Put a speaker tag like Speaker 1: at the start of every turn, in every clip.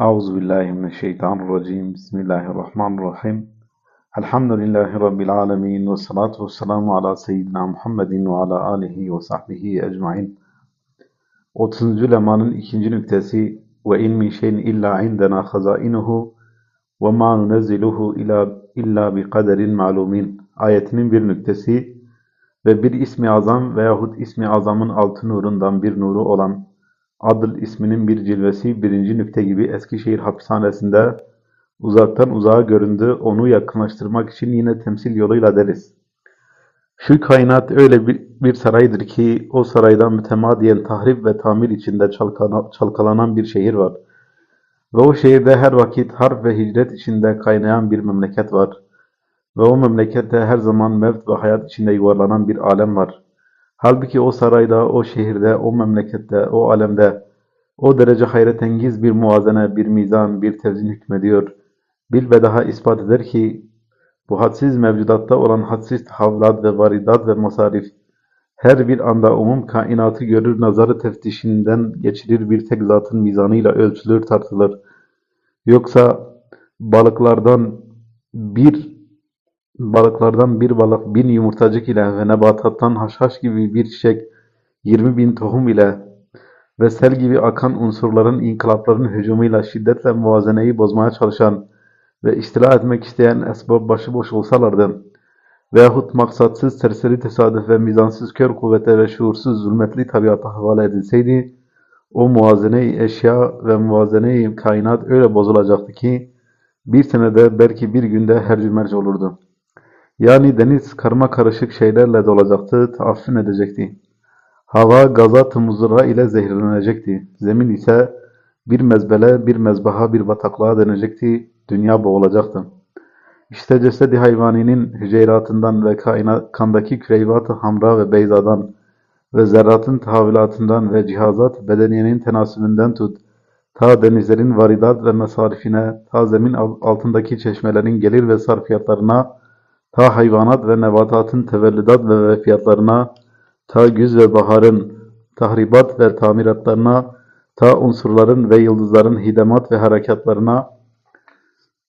Speaker 1: Euzu billahi mineşşeytanirracim. Bismillahirrahmanirrahim. Elhamdülillahi rabbil alamin ve salatu vesselamu ala seyyidina Muhammedin ve ala alihi ve sahbihi ecmaîn. 30. lemanın ikinci nüktesi ve in min şeyin illa indena hazainuhu ve ma nunezziluhu illa illa bi kaderin ma'lumin. Ayetinin bir nüktesi ve bir ismi azam veyahut ismi azamın altı nurundan bir nuru olan Adıl isminin bir cilvesi birinci nükte gibi Eskişehir hapishanesinde uzaktan uzağa göründü. Onu yakınlaştırmak için yine temsil yoluyla deriz. Şu kainat öyle bir, bir saraydır ki o saraydan mütemadiyen tahrip ve tamir içinde çalkala, çalkalanan bir şehir var. Ve o şehirde her vakit harp ve hicret içinde kaynayan bir memleket var. Ve o memlekette her zaman mevt ve hayat içinde yuvarlanan bir alem var. Halbuki o sarayda, o şehirde, o memlekette, o alemde o derece hayretengiz bir muvazene, bir mizan, bir tevzin hükmediyor. Bil ve daha ispat eder ki bu hadsiz mevcudatta olan hadsiz tahavlat ve varidat ve masarif her bir anda umum kainatı görür, nazarı teftişinden geçirir bir tek zatın mizanıyla ölçülür, tartılır. Yoksa balıklardan bir balıklardan bir balık bin yumurtacık ile ve nebatattan haşhaş gibi bir çiçek yirmi bin tohum ile ve sel gibi akan unsurların inkılapların hücumuyla şiddetle muvazeneyi bozmaya çalışan ve istila etmek isteyen esbab başıboş olsalardı veyahut maksatsız serseri tesadüf ve mizansız kör kuvvete ve şuursuz zulmetli tabiata havale edilseydi o muvazene eşya ve muvazene kainat öyle bozulacaktı ki bir senede belki bir günde hercümerc olurdu. Yani deniz karma karışık şeylerle dolacaktı, taaffün edecekti. Hava gazat muzırra ile zehirlenecekti. Zemin ise bir mezbele, bir mezbaha, bir bataklığa dönecekti. Dünya boğulacaktı. İşte cesedi hayvaninin hüceyratından ve kandaki küreyvat-ı hamra ve beyzadan ve zerratın tahavilatından ve cihazat bedeniyenin tenasübünden tut, ta denizlerin varidat ve mesarifine, ta zemin altındaki çeşmelerin gelir ve sarfiyatlarına, ta hayvanat ve nebatatın tevellüdat ve vefiyatlarına, ta güz ve baharın tahribat ve tamiratlarına, ta unsurların ve yıldızların hidemat ve harekatlarına,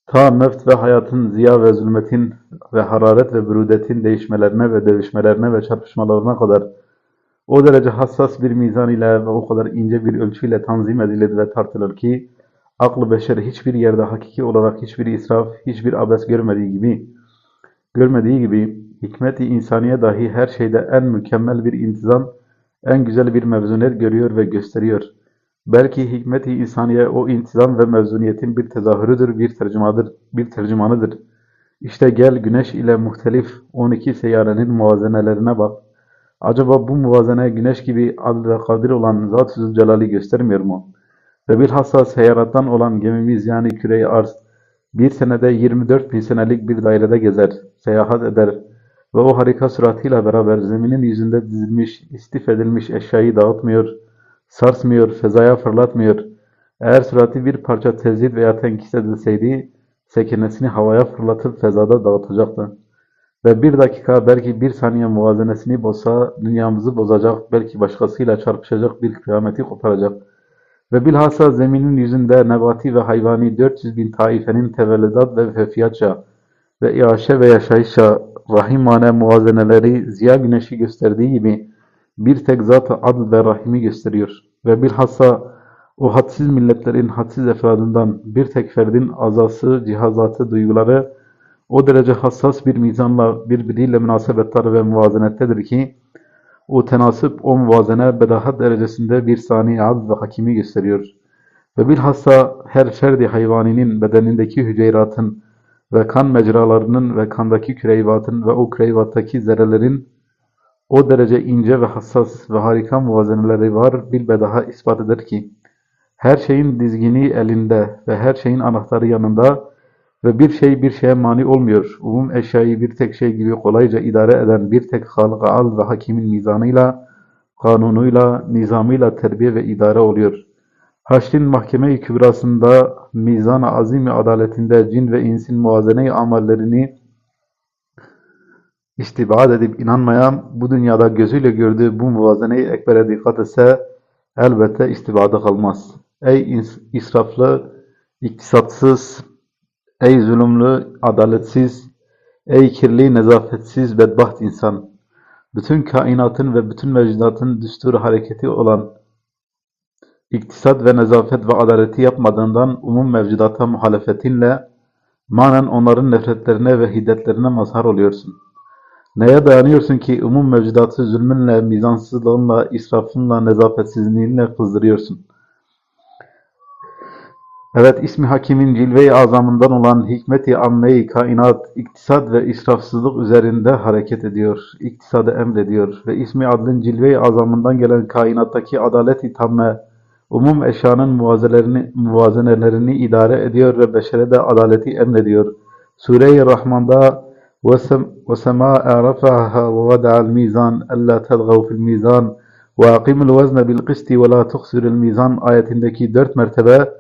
Speaker 1: ta meft ve hayatın ziya ve zulmetin ve hararet ve bürudetin değişmelerine ve dövüşmelerine ve çarpışmalarına kadar o derece hassas bir mizan ile ve o kadar ince bir ölçüyle tanzim edilir ve tartılır ki aklı beşer hiçbir yerde hakiki olarak hiçbir israf, hiçbir abes görmediği gibi görmediği gibi hikmet-i insaniye dahi her şeyde en mükemmel bir intizam, en güzel bir mevzunet görüyor ve gösteriyor. Belki hikmet-i insaniye o intizam ve mevzuniyetin bir tezahürüdür, bir tercümadır, bir tercümanıdır. İşte gel güneş ile muhtelif 12 seyyarenin muvazenelerine bak. Acaba bu muvazene güneş gibi adl ve kadir olan Zat-ı Zülcelal'i göstermiyor mu? Ve bilhassa seyyarattan olan gemimiz yani küre-i arz bir senede 24 bin senelik bir dairede gezer, seyahat eder ve o harika süratıyla beraber zeminin yüzünde dizilmiş, istif edilmiş eşyayı dağıtmıyor, sarsmıyor, fezaya fırlatmıyor. Eğer sürati bir parça tezhid veya tenkis edilseydi, sekinesini havaya fırlatıp fezada dağıtacaktı. Ve bir dakika belki bir saniye muvazenesini bozsa dünyamızı bozacak, belki başkasıyla çarpışacak bir kıyameti koparacak. Ve bilhassa zeminin yüzünde nebati ve hayvani 400 bin taifenin tevellüdat ve fefiyatça ve iaşe ve yaşayışa rahimane muvazeneleri ziya güneşi gösterdiği gibi bir tek zat-ı adl ve rahimi gösteriyor. Ve bilhassa o hadsiz milletlerin hadsiz efradından bir tek ferdin azası, cihazatı, duyguları o derece hassas bir mizanla birbiriyle münasebetler ve muvazenettedir ki o tenasip, o muvazene bedahat derecesinde bir sani adl ve hakimi gösteriyor. Ve bilhassa her ferdi hayvaninin bedenindeki hüceyratın ve kan mecralarının ve kandaki küreyvatın ve o küreyvattaki zerrelerin o derece ince ve hassas ve harika muvazeneleri var bilbedaha ispat eder ki her şeyin dizgini elinde ve her şeyin anahtarı yanında ve bir şey bir şeye mani olmuyor. Umum eşyayı bir tek şey gibi kolayca idare eden bir tek halık al ve hakimin mizanıyla, kanunuyla, nizamıyla terbiye ve idare oluyor. Haşrin mahkeme-i kübrasında mizan-ı azim adaletinde cin ve insin muvazene-i amellerini istibad edip inanmayan, bu dünyada gözüyle gördüğü bu muvazene-i ekbere dikkat etse elbette istibada kalmaz. Ey israflı, iktisatsız, ey zulümlü, adaletsiz, ey kirli, nezafetsiz, bedbaht insan. Bütün kainatın ve bütün mevcudatın düsturu hareketi olan iktisat ve nezafet ve adaleti yapmadığından umum mevcudata muhalefetinle manen onların nefretlerine ve hiddetlerine mazhar oluyorsun. Neye dayanıyorsun ki umum mevcudatı zulmünle, mizansızlığınla, israfınla, nezafetsizliğinle kızdırıyorsun? Evet, ismi Hakim'in cilve-i azamından olan hikmet-i amme-i kainat, iktisat ve israfsızlık üzerinde hareket ediyor, iktisadı emrediyor ve ismi adlın cilve-i azamından gelen kainattaki adalet-i tamme, umum eşyanın muvazenelerini, muvazenelerini idare ediyor ve beşere de adaleti emrediyor. Sure-i Rahman'da وَسَمَاءَ رَفَعَهَا وَوَدَعَ الْمِيزَانَ أَلَّا تَلْغَوْا فِي الْمِيزَانِ وَأَقِيمُوا الْوَزْنَ بِالْقِسْطِ وَلَا تُخْسِرُوا الْمِيزَانَ ayetindeki dört mertebe,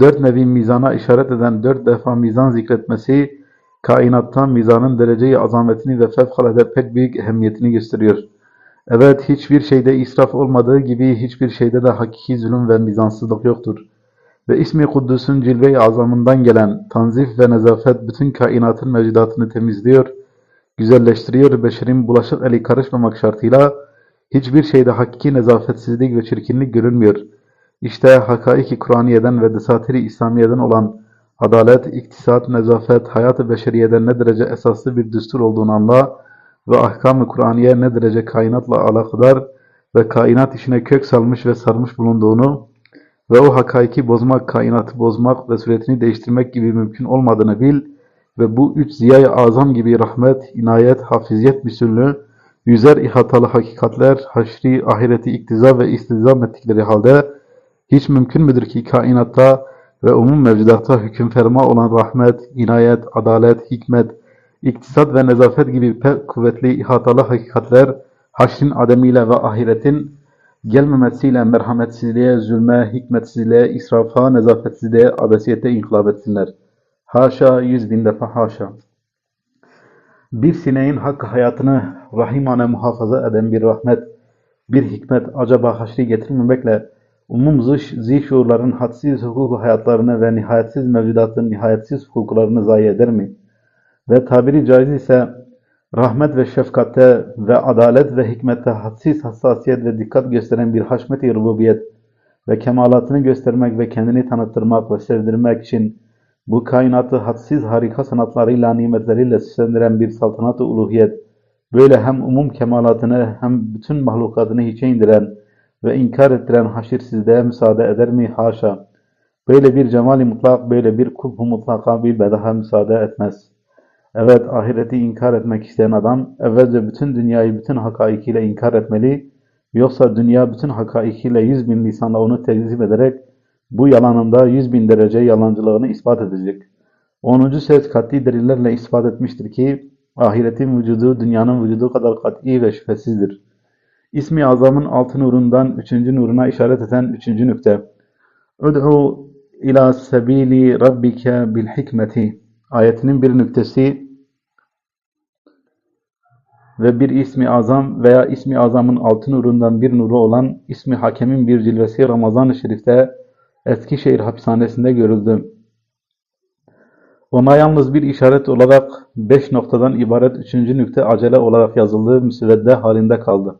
Speaker 1: dört nevi mizana işaret eden dört defa mizan zikretmesi, kainattan mizanın dereceyi azametini ve fevkalade pek büyük ehemmiyetini gösteriyor. Evet, hiçbir şeyde israf olmadığı gibi hiçbir şeyde de hakiki zulüm ve mizansızlık yoktur. Ve ismi Kuddus'un cilve-i azamından gelen tanzif ve nezafet bütün kainatın mevcudatını temizliyor, güzelleştiriyor, beşerin bulaşık eli karışmamak şartıyla hiçbir şeyde hakiki nezafetsizlik ve çirkinlik görünmüyor. İşte hakaiki Kur'aniye'den ve desatiri İslamiye'den olan adalet, iktisat, nezafet, hayat-ı beşeriyeden ne derece esaslı bir düstur olduğunu anla ve ahkam-ı Kur'aniye ne derece kainatla alakadar ve kainat işine kök salmış ve sarmış bulunduğunu ve o hakaiki bozmak, kainatı bozmak ve suretini değiştirmek gibi mümkün olmadığını bil ve bu üç ziyay azam gibi rahmet, inayet, hafiziyet bütünlüğü, yüzer ihatalı hakikatler, haşri, ahireti iktiza ve istizam ettikleri halde hiç mümkün müdür ki kainatta ve umum mevcudatta hüküm ferma olan rahmet, inayet, adalet, hikmet, iktisat ve nezafet gibi pek kuvvetli ihatalı hakikatler haşrin ademiyle ve ahiretin gelmemesiyle merhametsizliğe, zulme, hikmetsizliğe, israfa, nezafetsizliğe, abesiyete inkılap etsinler. Haşa, yüz bin defa haşa. Bir sineğin hakkı hayatını rahimane muhafaza eden bir rahmet, bir hikmet acaba haşri getirmemekle umum zişurların hadsiz hukuku hayatlarını ve nihayetsiz mevcudatın nihayetsiz hukuklarını zayi eder mi? Ve tabiri caiz ise rahmet ve şefkatte ve adalet ve hikmette hadsiz hassasiyet ve dikkat gösteren bir haşmet-i rububiyet ve kemalatını göstermek ve kendini tanıttırmak ve sevdirmek için bu kainatı hadsiz harika sanatlarıyla, nimetleriyle süslendiren bir saltanat-ı uluhiyet, böyle hem umum kemalatını hem bütün mahlukatını hiçe indiren ve inkar ettiren haşirsizliğe müsaade eder mi? Haşa! Böyle bir cemali mutlak, böyle bir kubhu mutlaka bir bedaha müsaade etmez. Evet, ahireti inkar etmek isteyen adam, evvelce bütün dünyayı bütün hakaikiyle inkar etmeli, yoksa dünya bütün hakaikiyle yüz bin lisanla onu tekzip ederek, bu yalanında yüz bin derece yalancılığını ispat edecek. Onuncu söz kat'i delillerle ispat etmiştir ki, ahiretin vücudu dünyanın vücudu kadar kat'i ve şüphesizdir. İsmi azamın altı nurundan üçüncü nuruna işaret eden üçüncü nükte. Ud'u ila sebili rabbike bil hikmeti ayetinin bir nüktesi ve bir ismi azam veya ismi azamın altı nurundan bir nuru olan ismi hakemin bir cilvesi Ramazan-ı Şerif'te Eskişehir hapishanesinde görüldü. Ona yalnız bir işaret olarak beş noktadan ibaret üçüncü nükte acele olarak yazıldığı müsvedde halinde kaldı.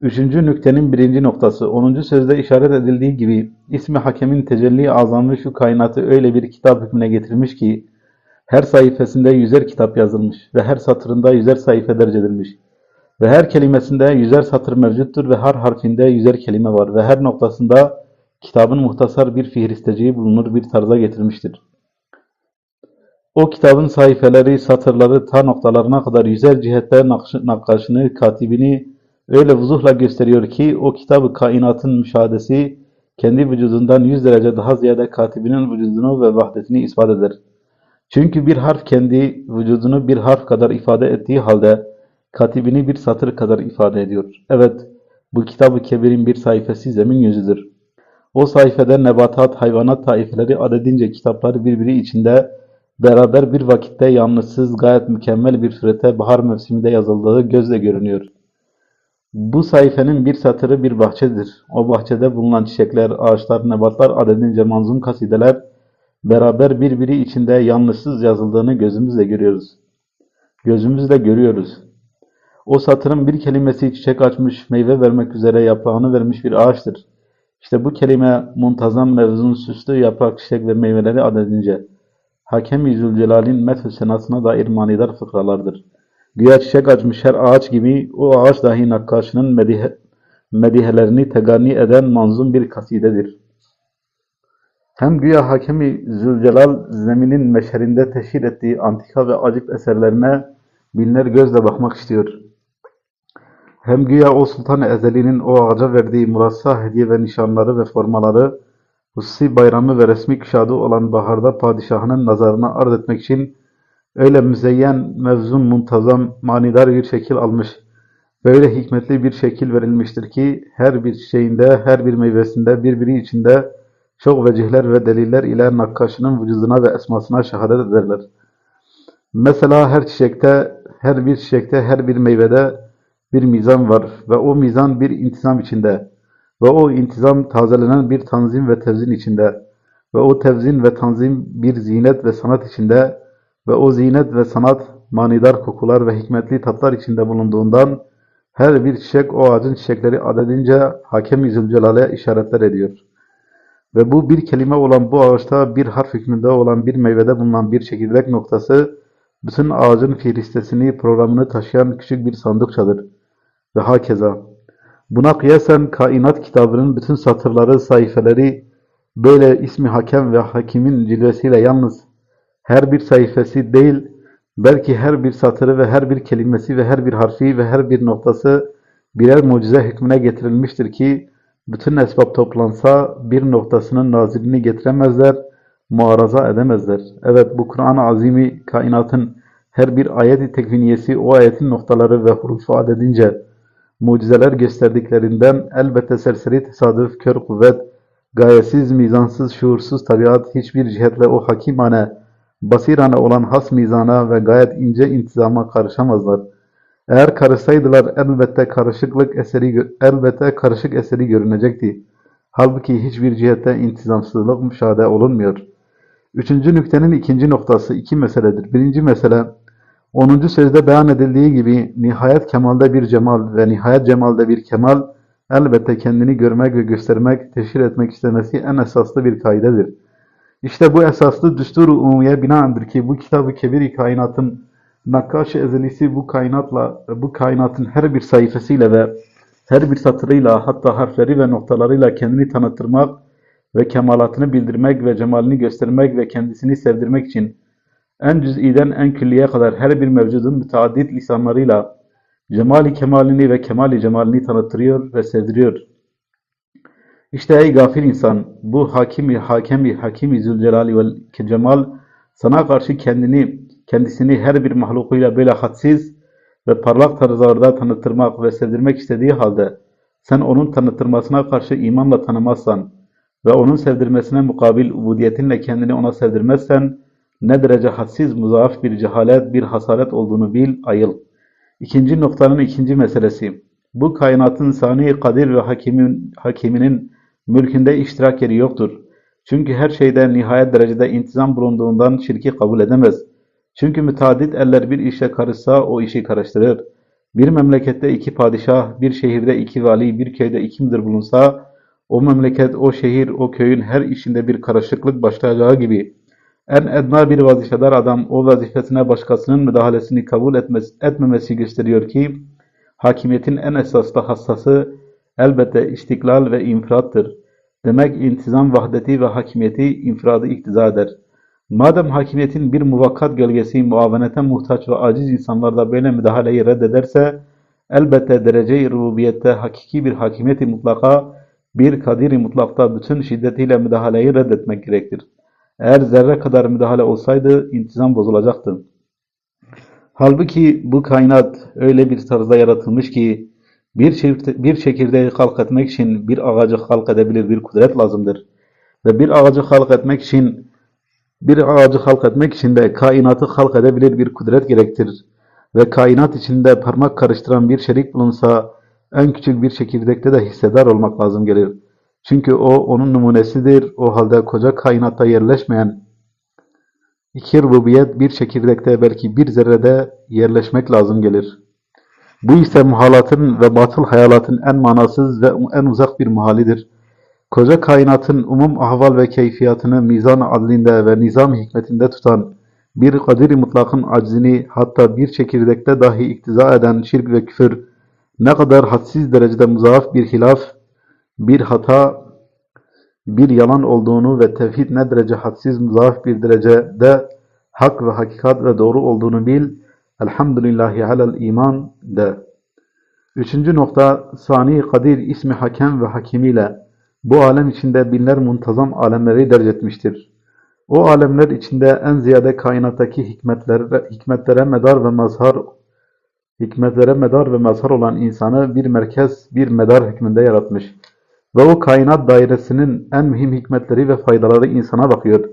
Speaker 1: Üçüncü nüktenin birinci noktası, onuncu sözde işaret edildiği gibi ismi hakemin tecelli azamı şu kainatı öyle bir kitap hükmüne getirmiş ki her sayfasında yüzer kitap yazılmış ve her satırında yüzer sayfa derc edilmiş. Ve her kelimesinde yüzer satır mevcuttur ve her harfinde yüzer kelime var ve her noktasında kitabın muhtasar bir fihristeciği bulunur bir tarza getirmiştir. O kitabın sayfeleri, satırları ta noktalarına kadar yüzer cihette nakkaşını, katibini öyle vuzuhla gösteriyor ki o kitabı kainatın müşahadesi kendi vücudundan yüz derece daha ziyade katibinin vücudunu ve vahdetini ispat eder. Çünkü bir harf kendi vücudunu bir harf kadar ifade ettiği halde katibini bir satır kadar ifade ediyor. Evet, bu kitabı kebirin bir sayfası zemin yüzüdür. O sayfada nebatat, hayvanat taifeleri adedince kitapları birbiri içinde beraber bir vakitte yalnızsız gayet mükemmel bir surete bahar mevsiminde yazıldığı gözle görünüyor. Bu sayfenin bir satırı bir bahçedir. O bahçede bulunan çiçekler, ağaçlar, nebatlar adedince manzum kasideler beraber birbiri içinde yanlışsız yazıldığını gözümüzle görüyoruz. Gözümüzle görüyoruz. O satırın bir kelimesi çiçek açmış, meyve vermek üzere yaprağını vermiş bir ağaçtır. İşte bu kelime muntazam mevzun süslü yaprak, çiçek ve meyveleri adedince Hakem-i Zülcelal'in meth senasına dair manidar fıkralardır. Güya çiçek açmış her ağaç gibi o ağaç dahi nakkaşının medihe, medihelerini teganni eden manzum bir kasidedir. Hem güya Hakem-i Zülcelal zeminin meşherinde teşhir ettiği antika ve acip eserlerine binler gözle bakmak istiyor. Hem güya o Sultan-ı Ezeli'nin o ağaca verdiği murassa hediye ve nişanları ve formaları hususi bayramı ve resmi küşadı olan baharda padişahının nazarına arz etmek için öyle müzeyyen, mevzun, muntazam, manidar bir şekil almış, böyle hikmetli bir şekil verilmiştir ki her bir çiçeğinde, her bir meyvesinde, birbiri içinde çok vecihler ve deliller ile nakkaşının vücuduna ve esmasına şehadet ederler. Mesela her çiçekte, her bir çiçekte, her bir meyvede bir mizan var ve o mizan bir intizam içinde ve o intizam tazelenen bir tanzim ve tevzin içinde ve o tevzin ve tanzim bir zinet ve sanat içinde ve o zinet ve sanat manidar kokular ve hikmetli tatlar içinde bulunduğundan her bir çiçek o ağacın çiçekleri adedince Hakem-i Zülcelal'e işaretler ediyor. Ve bu bir kelime olan bu ağaçta bir harf hükmünde olan bir meyvede bulunan bir çekirdek noktası bütün ağacın fihristesini, programını taşıyan küçük bir sandıkçadır. Ve hakeza. Buna kıyasen kainat kitabının bütün satırları, sayfeleri böyle ismi hakem ve hakimin cilvesiyle yalnız her bir sayfası değil, belki her bir satırı ve her bir kelimesi ve her bir harfi ve her bir noktası birer mucize hükmüne getirilmiştir ki bütün esbab toplansa bir noktasının nazilini getiremezler, muaraza edemezler. Evet bu Kur'an-ı Azimi kainatın her bir ayet-i tekviniyesi o ayetin noktaları ve hurufu adedince mucizeler gösterdiklerinden elbette serseri tesadüf, kör kuvvet, gayesiz, mizansız, şuursuz tabiat hiçbir cihetle o hakimane, basirane olan has mizana ve gayet ince intizama karışamazlar. Eğer karışsaydılar elbette karışıklık eseri elbette karışık eseri görünecekti. Halbuki hiçbir cihette intizamsızlık müşahede olunmuyor. Üçüncü nüktenin ikinci noktası iki meseledir. Birinci mesele 10. sözde beyan edildiği gibi nihayet kemalde bir cemal ve nihayet cemalde bir kemal elbette kendini görmek ve göstermek, teşhir etmek istemesi en esaslı bir kaidedir. İşte bu esaslı düstur-u umumiye binaendir ki bu kitabı kebir kainatın nakkaş ezelisi bu kainatla, bu kainatın her bir sayfasıyla ve her bir satırıyla hatta harfleri ve noktalarıyla kendini tanıtırmak ve kemalatını bildirmek ve cemalini göstermek ve kendisini sevdirmek için en cüz'iden en külliye kadar her bir mevcudun müteaddit lisanlarıyla cemali kemalini ve kemali cemalini tanıtırıyor ve sevdiriyor. İşte ey gafil insan, bu hakimi, hakemi, hakimi zülcelali ve cemal sana karşı kendini, kendisini her bir mahlukuyla böyle hadsiz ve parlak tarzlarda tanıtırmak ve sevdirmek istediği halde sen onun tanıtırmasına karşı imanla tanımazsan ve onun sevdirmesine mukabil ubudiyetinle kendini ona sevdirmezsen ne derece hadsiz muzaaf bir cehalet, bir hasaret olduğunu bil, ayıl. İkinci noktanın ikinci meselesi. Bu kainatın sani kadir ve hakimin, hakiminin mülkünde iştirak yeri yoktur. Çünkü her şeyde nihayet derecede intizam bulunduğundan şirki kabul edemez. Çünkü müteaddit eller bir işe karışsa o işi karıştırır. Bir memlekette iki padişah, bir şehirde iki vali, bir köyde iki müdür bulunsa, o memleket, o şehir, o köyün her işinde bir karışıklık başlayacağı gibi en edna bir vazifedar adam o vazifesine başkasının müdahalesini kabul etmez, etmemesi gösteriyor ki hakimiyetin en esaslı hassası elbette istiklal ve infirattır. Demek intizam vahdeti ve hakimiyeti infiradı iktiza eder. Madem hakimiyetin bir muvakkat gölgesi muavenete muhtaç ve aciz insanlarda böyle müdahaleyi reddederse elbette derece-i rububiyette hakiki bir hakimiyeti mutlaka bir kadiri mutlakta bütün şiddetiyle müdahaleyi reddetmek gerektir. Eğer zerre kadar müdahale olsaydı intizam bozulacaktı. Halbuki bu kainat öyle bir tarzda yaratılmış ki bir, bir çekirdeği halk etmek için bir ağacı halk edebilir bir kudret lazımdır. Ve bir ağacı halk etmek için bir ağacı halk etmek için de kainatı halk edebilir bir kudret gerektirir. Ve kainat içinde parmak karıştıran bir şerik bulunsa en küçük bir çekirdekte de hissedar olmak lazım gelir. Çünkü o onun numunesidir. O halde koca kainatta yerleşmeyen İki rububiyet bir çekirdekte belki bir zerrede yerleşmek lazım gelir. Bu ise muhalatın ve batıl hayalatın en manasız ve en uzak bir muhalidir. Koca kainatın umum ahval ve keyfiyatını mizan adlinde ve nizam hikmetinde tutan, bir kadir-i mutlakın aczini hatta bir çekirdekte dahi iktiza eden şirk ve küfür, ne kadar hadsiz derecede muzaaf bir hilaf, bir hata, bir yalan olduğunu ve tevhid ne derece hadsiz muzaaf bir derecede hak ve hakikat ve doğru olduğunu bil. Elhamdülillahi alel iman de. Üçüncü nokta, Sani Kadir ismi hakem ve hakimiyle bu alem içinde binler muntazam alemleri derc etmiştir. O alemler içinde en ziyade kainattaki hikmetlere, hikmetlere medar ve mazhar hikmetlere medar ve mazhar olan insanı bir merkez, bir medar hükmünde yaratmış. Ve o kainat dairesinin en mühim hikmetleri ve faydaları insana bakıyor.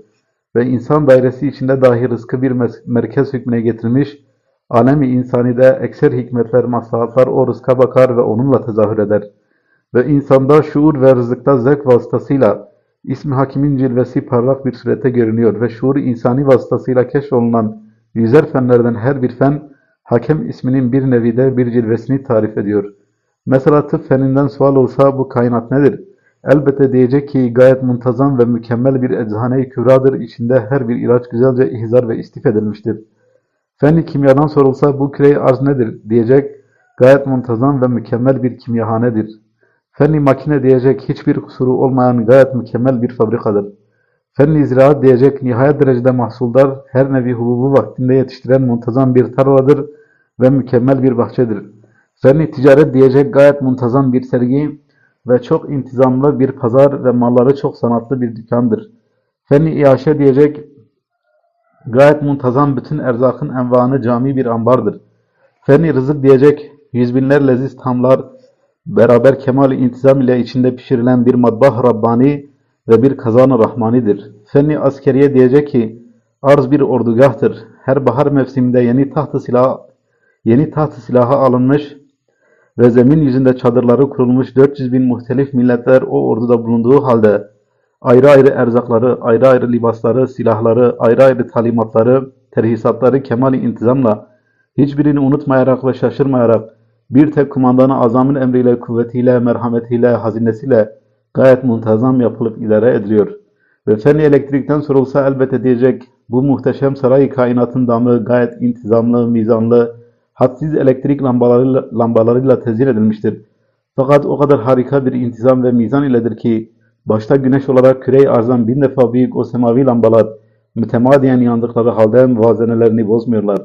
Speaker 1: Ve insan dairesi içinde dahi rızkı bir merkez hükmüne getirmiş, alemi insanide ekser hikmetler, maslahatlar o rızka bakar ve onunla tezahür eder. Ve insanda şuur ve rızıkta zevk vasıtasıyla ismi hakimin cilvesi parlak bir surette görünüyor ve şuur insani vasıtasıyla keşfolunan yüzer fenlerden her bir fen, hakem isminin bir nevide bir cilvesini tarif ediyor. Mesela tıp feninden sual olsa bu kainat nedir? Elbette diyecek ki gayet muntazam ve mükemmel bir eczane-i kübradır. İçinde her bir ilaç güzelce ihzar ve istif edilmiştir. Fen-i kimyadan sorulsa bu küre arz nedir? Diyecek gayet muntazam ve mükemmel bir kimyahanedir. Fen-i makine diyecek hiçbir kusuru olmayan gayet mükemmel bir fabrikadır. Fen-i ziraat diyecek nihayet derecede mahsuldar, her nevi hububu vaktinde yetiştiren muntazam bir tarladır ve mükemmel bir bahçedir. Fen-i ticaret diyecek gayet muntazam bir sergi ve çok intizamlı bir pazar ve malları çok sanatlı bir dükkandır. Fen-i iaşe diyecek gayet muntazam bütün erzakın envanı cami bir ambardır. Fen-i rızık diyecek yüz binler leziz tamlar, beraber kemal intizam ile içinde pişirilen bir madbah Rabbani ve bir kazan-ı Rahmanidir. Fenni askeriye diyecek ki, arz bir ordugahtır. Her bahar mevsiminde yeni tahtı silah, yeni tahtı silahı alınmış ve zemin yüzünde çadırları kurulmuş 400 bin muhtelif milletler o orduda bulunduğu halde ayrı ayrı erzakları, ayrı ayrı libasları, silahları, ayrı ayrı talimatları, terhisatları kemali intizamla hiçbirini unutmayarak ve şaşırmayarak bir tek kumandanı azamın emriyle, kuvvetiyle, merhametiyle, hazinesiyle gayet muntazam yapılıp idare ediliyor. Ve feni elektrikten sorulsa elbette diyecek, bu muhteşem saray kainatın damı gayet intizamlı, mizanlı, hadsiz elektrik lambalarıyla, lambalarıyla tezyin edilmiştir. Fakat o kadar harika bir intizam ve mizan iledir ki, başta güneş olarak küre arzdan bin defa büyük o semavi lambalar, mütemadiyen yandıkları halde muvazenelerini bozmuyorlar.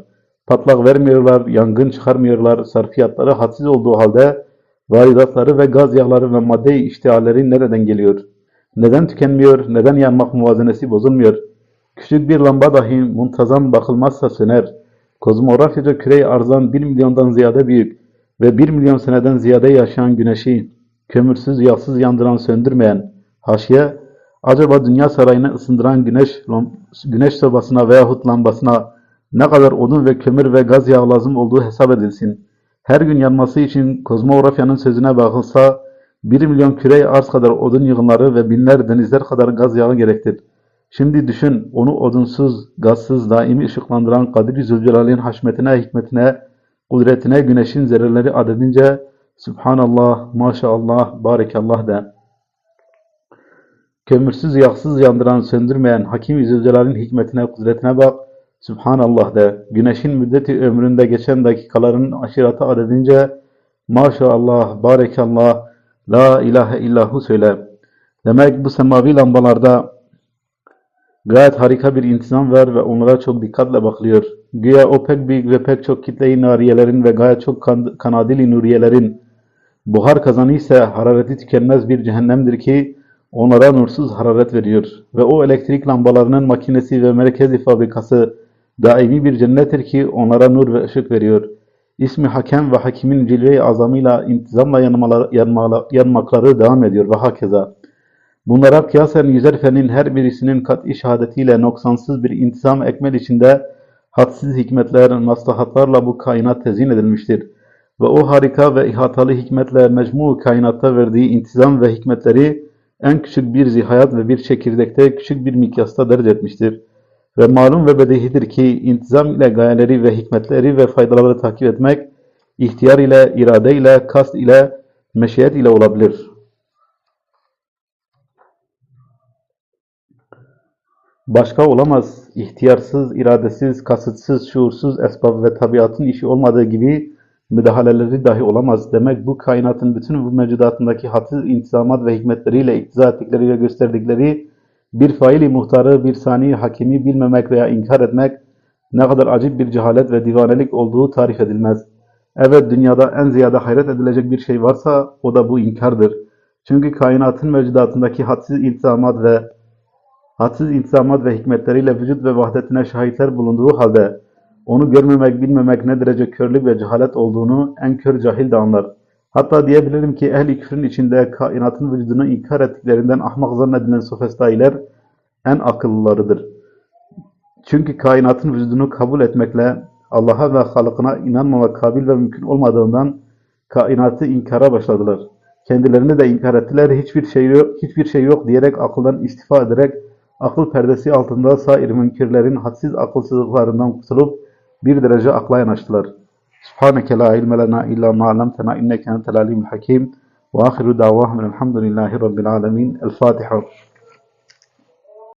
Speaker 1: Patlak vermiyorlar, yangın çıkarmıyorlar, sarfiyatları hadsiz olduğu halde varidatları ve gaz yağları ve madde iştihalleri nereden geliyor? Neden tükenmiyor, neden yanmak muvazenesi bozulmuyor? Küçük bir lamba dahi muntazam bakılmazsa söner. Kozmografyaca küre arzdan 1 milyondan ziyade büyük ve 1 milyon seneden ziyade yaşayan güneşi kömürsüz, yağsız yandıran, söndürmeyen haşiye, acaba dünya sarayını ısındıran güneş, güneş sobasına veyahut lambasına ne kadar odun ve kömür ve gaz yağı lazım olduğu hesap edilsin. Her gün yanması için kozmografyanın sözüne bakılsa 1 milyon küre arz kadar odun yığınları ve binler denizler kadar gaz yağı gerektir. Şimdi düşün onu odunsuz, gazsız, daimi ışıklandıran Kadir-i Zülcelal'in haşmetine, hikmetine, kudretine güneşin zerreleri adedince Subhanallah, Maşallah, Barekallah de. Kömürsüz, yağsız yandıran, söndürmeyen Hakim-i Zülcelal'in hikmetine, kudretine bak. Subhanallah de. Güneşin müddeti ömründe geçen dakikaların aşiratı adedince Maşallah, Barekallah, La ilahe illahu söyle. Demek bu semavi lambalarda gayet harika bir intizam var ve onlara çok dikkatle bakılıyor. Güya o pek büyük ve pek çok kitleyi nariyelerin ve gayet çok kan kanadili nuriyelerin buhar kazanı ise harareti tükenmez bir cehennemdir ki onlara nursuz hararet veriyor. Ve o elektrik lambalarının makinesi ve merkezi fabrikası daimi bir cennettir ki onlara nur ve ışık veriyor. İsmi hakem ve hakimin cilve-i azamıyla intizamla yanmalar, yanmakları devam ediyor ve hakeza. Bunlara kıyasen yüzer fenin her birisinin kat'i şehadetiyle noksansız bir intizam ekmel içinde hadsiz hikmetler, maslahatlarla bu kainat tezyin edilmiştir. Ve o harika ve ihatalı hikmetle mecmu kainatta verdiği intizam ve hikmetleri en küçük bir zihayat ve bir çekirdekte küçük bir mikyasta derc etmiştir. Ve malum ve bedehidir ki intizam ile gayeleri ve hikmetleri ve faydaları takip etmek, ihtiyar ile, irade ile, kast ile, meşiyet ile olabilir. Başka olamaz. İhtiyarsız, iradesiz, kasıtsız, şuursuz esbab ve tabiatın işi olmadığı gibi müdahaleleri dahi olamaz. Demek bu kainatın bütün bu mevcudatındaki hadsiz intizamat ve hikmetleriyle iktiza ettikleri ve gösterdikleri bir faili muhtarı, bir sani hakimi bilmemek veya inkar etmek ne kadar acip bir cehalet ve divanelik olduğu tarif edilmez. Evet dünyada en ziyade hayret edilecek bir şey varsa o da bu inkardır. Çünkü kainatın mevcudatındaki hadsiz intizamat ve hadsiz intizamat ve hikmetleriyle vücut ve vahdetine şahitler bulunduğu halde onu görmemek, bilmemek ne derece körlük ve cehalet olduğunu en kör cahil de anlar. Hatta diyebilirim ki ehli küfrün içinde kainatın vücudunu inkar ettiklerinden ahmak zannedilen sofistailer en akıllılarıdır. Çünkü kainatın vücudunu kabul etmekle Allah'a ve halıkına inanmamak kabil ve mümkün olmadığından kainatı inkara başladılar. Kendilerini de inkar ettiler. Hiçbir şey yok, hiçbir şey yok diyerek akıldan istifa ederek akıl perdesi altında sair münkirlerin hadsiz akılsızlıklarından kurtulup bir derece akla yanaştılar. سبحانك لا علم لنا إلا ما علمتنا إنك أنت العليم الحكيم وآخر دعواهم الحمد لله رب العالمين. الفاتحة.